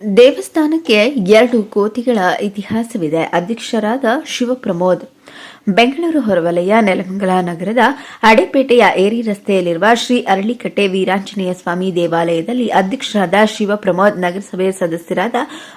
ದೇವಸ್ಥಾನಕ್ಕೆ ಎರಡು ಕೋತಿಗಳ ಇತಿಹಾಸವಿದೆ. ಅಧ್ಯಕ್ಷರಾದ ಶಿವಪ್ರಮೋದ್ ಬೆಂಗಳೂರು ಹೊರವಲಯ ನೆಲಮಂಗಲ ನಗರದ ಅಡೆಪೇಟೆಯ ಏರಿ ರಸ್ತೆಯಲ್ಲಿರುವ ಶ್ರೀ ಅರಳಿಕಟ್ಟೆ ವೀರಾಂಜನೇಯ ಸ್ವಾಮಿ ದೇವಾಲಯದಲ್ಲಿ ಅಧ್ಯಕ್ಷರಾದ ಶಿವಪ್ರಮೋದ್ ನಗರಸಭೆ ಸದಸ್ಯರಾದ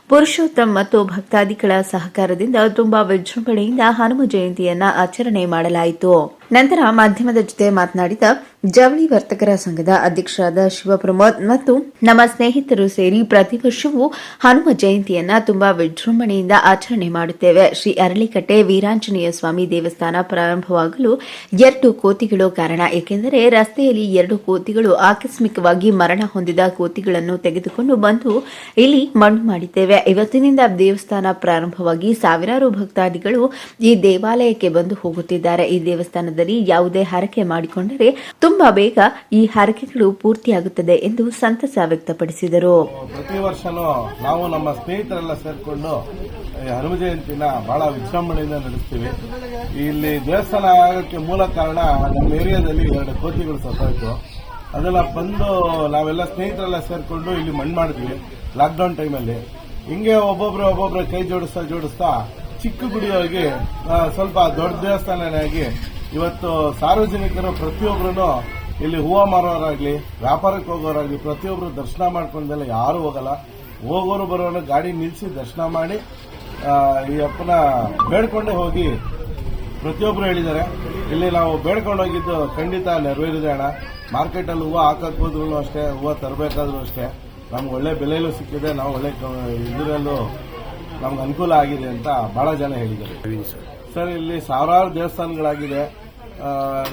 ಪುರುಷೋತ್ತಮ್ ಮತ್ತು ಭಕ್ತಾದಿಗಳ ಸಹಕಾರದಿಂದ ತುಂಬಾ ವಿಜೃಂಭಣೆಯಿಂದ ಹನುಮ ಜಯಂತಿಯನ್ನ ಆಚರಣೆ ಮಾಡಲಾಯಿತು. ನಂತರ ಮಾಧ್ಯಮದ ಜೊತೆ ಮಾತನಾಡಿದ ಜವಳಿ ವರ್ತಕರ ಸಂಘದ ಅಧ್ಯಕ್ಷರಾದ ಶಿವಪ್ರಮೋದ್ ಮತ್ತು ನಮ್ಮ ಸ್ನೇಹಿತರು ಸೇರಿ ಪ್ರತಿ ವರ್ಷವೂ ಹನುಮ ಜಯಂತಿಯನ್ನ ತುಂಬಾ ವಿಜೃಂಭಣೆಯಿಂದ ಆಚರಣೆ ಮಾಡುತ್ತೇವೆ. ಶ್ರೀ ಅರಳಿಕಟ್ಟೆ ವೀರಾಂಜನೇಯ ಸ್ವಾಮಿ ದೇವಸ್ಥಾನ ಪ್ರಾರಂಭವಾಗಲು ಎರಡು ಕೋತಿಗಳು ಕಾರಣ. ಏಕೆಂದರೆ ರಸ್ತೆಯಲ್ಲಿ ಎರಡು ಕೋತಿಗಳು ಆಕಸ್ಮಿಕವಾಗಿ ಮರಣ ಹೊಂದಿದ ಕೋತಿಗಳನ್ನು ತೆಗೆದುಕೊಂಡು ಬಂದು ಇಲ್ಲಿ ಮಣ್ಣು ಮಾಡಿದ್ದೇವೆ. ಇವತ್ತಿನಿಂದ ದೇವಸ್ಥಾನ ಪ್ರಾರಂಭವಾಗಿ ಸಾವಿರಾರು ಭಕ್ತಾದಿಗಳು ಈ ದೇವಾಲಯಕ್ಕೆ ಬಂದು ಹೋಗುತ್ತಿದ್ದಾರೆ. ಈ ದೇವಸ್ಥಾನದಲ್ಲಿ ಯಾವುದೇ ಹರಕೆ ಮಾಡಿಕೊಂಡರೆ ತುಂಬಾ ಬೇಗ ಈ ಹರಕೆಗಳು ಪೂರ್ತಿಯಾಗುತ್ತದೆ ಎಂದು ಸಂತಸ ವ್ಯಕ್ತಪಡಿಸಿದರು. ಪ್ರತಿ ವರ್ಷನೂ ನಾವು ನಮ್ಮ ಸ್ನೇಹಿತರೆಲ್ಲ ಸೇರ್ಕೊಂಡು ಹನುಮ ಜಯಂತಿನ ಬಹಳ ವಿಜೃಂಭಣೆಯಿಂದ ನಡೆಸ್ತೀವಿ. ಇಲ್ಲಿ ದೇವಸ್ಥಾನ ಆಗೋಕ್ಕೆ ಮೂಲ ಕಾರಣ ನಮ್ಮ ಏರಿಯಾದಲ್ಲಿ ಎರಡು ಕೋತಿಗಳು ಸತ್ತಾಯಿತು ಅದೆಲ್ಲ ಬಂದು ನಾವೆಲ್ಲ ಸ್ನೇಹಿತರೆಲ್ಲ ಸೇರಿಕೊಂಡು ಇಲ್ಲಿ ಮಣ್ಣು ಮಾಡಿದ್ವಿ ಲಾಕ್ಡೌನ್ ಟೈಮಲ್ಲಿ ಹಿಂಗೆ ಒಬ್ಬೊಬ್ರು ಒಬ್ಬೊಬ್ರು ಕೈ ಜೋಡಿಸ್ತಾ ಜೋಡಿಸ್ತಾ ಚಿಕ್ಕ ಗುಡಿಯಾಗಿ ಸ್ವಲ್ಪ ದೊಡ್ಡ ದೇವಸ್ಥಾನನೇ ಆಗಿ ಇವತ್ತು ಸಾರ್ವಜನಿಕರು ಪ್ರತಿಯೊಬ್ಬರೂ ಇಲ್ಲಿ ಹೂವು ಮಾರೋರಾಗಲಿ, ವ್ಯಾಪಾರಕ್ಕೆ ಹೋಗೋರಾಗಲಿ ಪ್ರತಿಯೊಬ್ಬರು ದರ್ಶನ ಮಾಡ್ಕೊಂಡೆಲ್ಲ ಯಾರೂ ಹೋಗಲ್ಲ. ಹೋಗೋರು ಬರೋರು ಗಾಡಿ ನಿಲ್ಲಿಸಿ ದರ್ಶನ ಮಾಡಿ ಈ ಅಪ್ಪನ ಬೇಡ್ಕೊಂಡೇ ಹೋಗಿ ಪ್ರತಿಯೊಬ್ಬರು ಹೇಳಿದ್ದಾರೆ. ಇಲ್ಲಿ ನಾವು ಬೇಡ್ಕೊಂಡು ಹೋಗಿದ್ದು ಖಂಡಿತ ನೆರವೇರಿದೆ ಅಣ್ಣ. ಮಾರ್ಕೆಟಲ್ಲಿ ಹೂವು ಹಾಕಕ್ ಹೋದ್ರು ಅಷ್ಟೇ, ಹೂವು ತರಬೇಕಾದ್ರೂ ಅಷ್ಟೇ. ನಮ್ಗೆ ಒಳ್ಳೆ ಬೆಲೆಯಲ್ಲೂ ಸಿಕ್ಕಿದೆ, ನಾವು ಒಳ್ಳೆ ಇದರಲ್ಲೂ ನಮ್ಗೆ ಅನುಕೂಲ ಆಗಿದೆ ಅಂತ ಬಹಳ ಜನ ಹೇಳಿದ್ದಾರೆ. ಸರ್, ಇಲ್ಲಿ ಸಾವಿರಾರು ದೇವಸ್ಥಾನಗಳಾಗಿದೆ.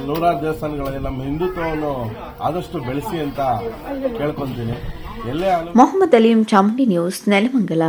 ನೂರಾರು ದೇವಸ್ಥಾನಗಳಲ್ಲಿ ನಮ್ಮ ಹಿಂದುತ್ವವನ್ನು ಆದಷ್ಟು ಬೆಳೆಸಿ ಅಂತ ಕೇಳ್ಕೊಂತೀನಿ. ಎಲ್ಲೇ ಮೊಹಮ್ಮದ್ ಅಲೀಂ ಚಾಮುಂಡಿ ನ್ಯೂಸ್ ನೆಲಮಂಗಲ.